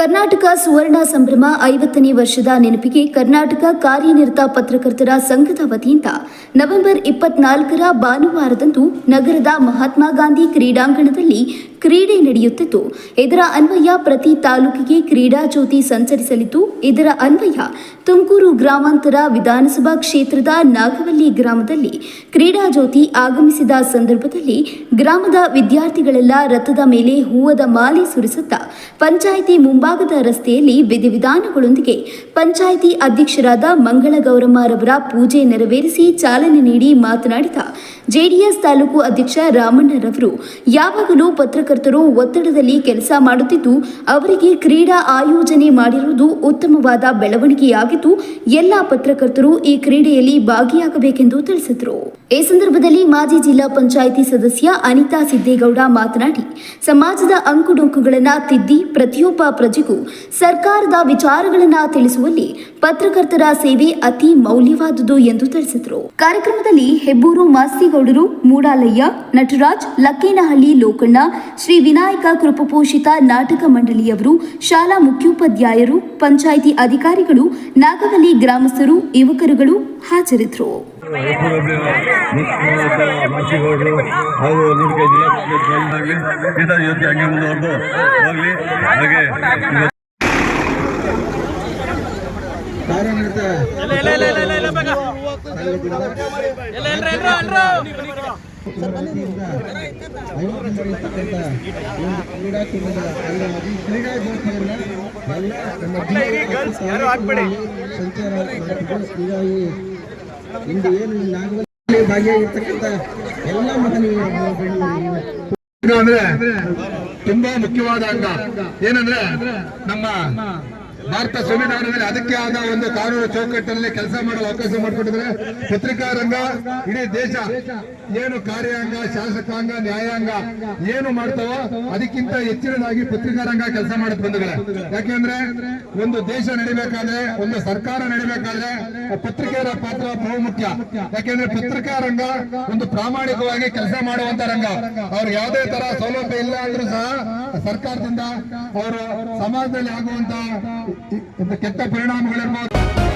ಕರ್ನಾಟಕ ಸುವರ್ಣ ಸಂಭ್ರಮ ಐವತ್ತನೇ ವರ್ಷದ ನೆನಪಿಗೆ ಕರ್ನಾಟಕ ಕಾರ್ಯನಿರತ ಪತ್ರಕರ್ತರ ಸಂಘದ ವತಿಯಿಂದ ನವೆಂಬರ್ ಇಪ್ಪತ್ನಾಲ್ಕರ ಭಾನುವಾರದಂದು ನಗರದ ಮಹಾತ್ಮ ಗಾಂಧಿ ಕ್ರೀಡಾಂಗಣದಲ್ಲಿ ಕ್ರೀಡೆ ನಡೆಯುತ್ತಿತ್ತು. ಇದರ ಅನ್ವಯ ಪ್ರತಿ ತಾಲೂಕಿಗೆ ಕ್ರೀಡಾ ಜ್ಯೋತಿ ಸಂಚರಿಸಲಿದ್ದು ಇದರ ಅನ್ವಯ ತುಮಕೂರು ಗ್ರಾಮಾಂತರ ವಿಧಾನಸಭಾ ಕ್ಷೇತ್ರದ ನಾಗವಲ್ಲಿ ಗ್ರಾಮದಲ್ಲಿ ಕ್ರೀಡಾ ಜ್ಯೋತಿ ಆಗಮಿಸಿದ ಸಂದರ್ಭದಲ್ಲಿ ಗ್ರಾಮದ ವಿದ್ಯಾರ್ಥಿಗಳೆಲ್ಲ ರಥದ ಮೇಲೆ ಹೂವದ ಮಾಲೆ ಸುರಿಸುತ್ತಾ, ಪಂಚಾಯಿತಿ ಮುಂಭಾಗದ ರಸ್ತೆಯಲ್ಲಿ ವಿಧಿವಿಧಾನಗಳೊಂದಿಗೆ ಪಂಚಾಯಿತಿ ಅಧ್ಯಕ್ಷರಾದ ಮಂಗಳ ಗೌರಮ್ಮರವರ ಪೂಜೆ ನೆರವೇರಿಸಿ ಚಾಲನೆ ನೀಡಿ ಮಾತನಾಡಿದ ಜೆಡಿಎಸ್ ತಾಲೂಕು ಅಧ್ಯಕ್ಷ ರಾಮಣ್ಣರವರು ಯಾವಾಗಲೂ ಪತ್ರಕರ್ತರು ಒತ್ತಡದಲ್ಲಿ ಕೆಲಸ ಮಾಡುತ್ತಿದ್ದು, ಅವರಿಗೆ ಕ್ರೀಡಾ ಆಯೋಜನೆ ಮಾಡಿರುವುದು ಉತ್ತಮವಾದ ಬೆಳವಣಿಗೆಯಾಗಿದ್ದು, ಎಲ್ಲ ಪತ್ರಕರ್ತರು ಈ ಕ್ರೀಡೆಯಲ್ಲಿ ಭಾಗಿಯಾಗಬೇಕೆಂದು ತಿಳಿಸಿದರು. ಈ ಸಂದರ್ಭದಲ್ಲಿ ಮಾಜಿ ಜಿಲ್ಲಾ ಪಂಚಾಯಿತಿ ಸದಸ್ಯ ಅನಿತಾ ಸಿದ್ದೇಗೌಡ ಮಾತನಾಡಿ, ಸಮಾಜದ ಅಂಕುಡೊಂಕುಗಳನ್ನು ತಿದ್ದಿ ಪ್ರತಿಯೊಬ್ಬ ಪ್ರಜೆಗೂ ಸರ್ಕಾರದ ವಿಚಾರಗಳನ್ನು ತಿಳಿಸುವಲ್ಲಿ ಪತ್ರಕರ್ತರ ಸೇವೆ ಅತಿ ಮೌಲ್ಯವಾದುದು ಎಂದು ತಿಳಿಸಿದರು. ಕಾರ್ಯಕ್ರಮದಲ್ಲಿ ಹೆಬ್ಬೂರು ಮಾಸ್ತಿಗೌಡರು, ಮೂಡಾಲಯ್ಯ, ನಟರಾಜ್, ಲಕ್ಕೇನಹಳ್ಳಿ ಲೋಕಣ್ಣ, ಶ್ರೀ ವಿನಾಯಕ ಕೃಪಪೋಷಿತ ನಾಟಕ ಮಂಡಳಿಯವರು, ಶಾಲಾ ಮುಖ್ಯೋಪಾಧ್ಯಾಯರು, ಪಂಚಾಯಿತಿ ಅಧಿಕಾರಿಗಳು, ನಾಗವಲ್ಲಿ ಗ್ರಾಮಸ್ಥರು, ಯುವಕರುಗಳು ಹಾಜರಿದ್ದರು ಹಾಗೂ ಇಂದು ಏನು ನಾಗವಲ್ಲಿ ಭಾಗಿಯಾಗಿರ್ತಕ್ಕಂಥ ಎಲ್ಲ ಮಹನೀಯರು ಅಂದ್ರೆ ತುಂಬಾ ಮುಖ್ಯವಾದ ಅಂಗ ಏನಂದ್ರೆ ನಮ್ಮ ಭಾರತ ಸಂವಿಧಾನದಲ್ಲಿ ಅದಕ್ಕೆ ಆದ ಒಂದು ಕಾನೂನು ಚೌಕಟ್ಟಿನಲ್ಲಿ ಕೆಲಸ ಮಾಡಲು ಅವಕಾಶ ಮಾಡಿಕೊಟ್ಟಿದ್ರೆ ಪತ್ರಿಕಾ ರಂಗ ಇಡೀ ದೇಶ ಏನು ಕಾರ್ಯಾಂಗ, ಶಾಸಕಾಂಗ, ನ್ಯಾಯಾಂಗ ಏನು ಮಾಡ್ತಾವೋ ಅದಕ್ಕಿಂತ ಹೆಚ್ಚಿನದಾಗಿ ಪತ್ರಿಕಾ ರಂಗ ಕೆಲಸ ಮಾಡುತ್ತೆ ಬಂದಿದೆ ಯಾಕೆಂದ್ರೆ ಒಂದು ದೇಶ ನಡಿಬೇಕಾದ್ರೆ, ಒಂದು ಸರ್ಕಾರ ನಡಿಬೇಕಾದ್ರೆ ಪತ್ರಿಕೆಯರ ಪಾತ್ರ ಬಹುಮುಖ್ಯ ಯಾಕೆಂದ್ರೆ ಪತ್ರಿಕಾ ರಂಗ ಒಂದು ಪ್ರಾಮಾಣಿಕವಾಗಿ ಕೆಲಸ ಮಾಡುವಂತ ರಂಗ. ಅವ್ರು ಯಾವುದೇ ತರ ಸೌಲಭ್ಯ ಇಲ್ಲ ಅಂದ್ರೂ ಸಹ ಸರ್ಕಾರದಿಂದ ಅವರು ಸಮಾಜದಲ್ಲಿ ಆಗುವಂತ இந்த கெட்ட பரிணாமங்கள் என்பது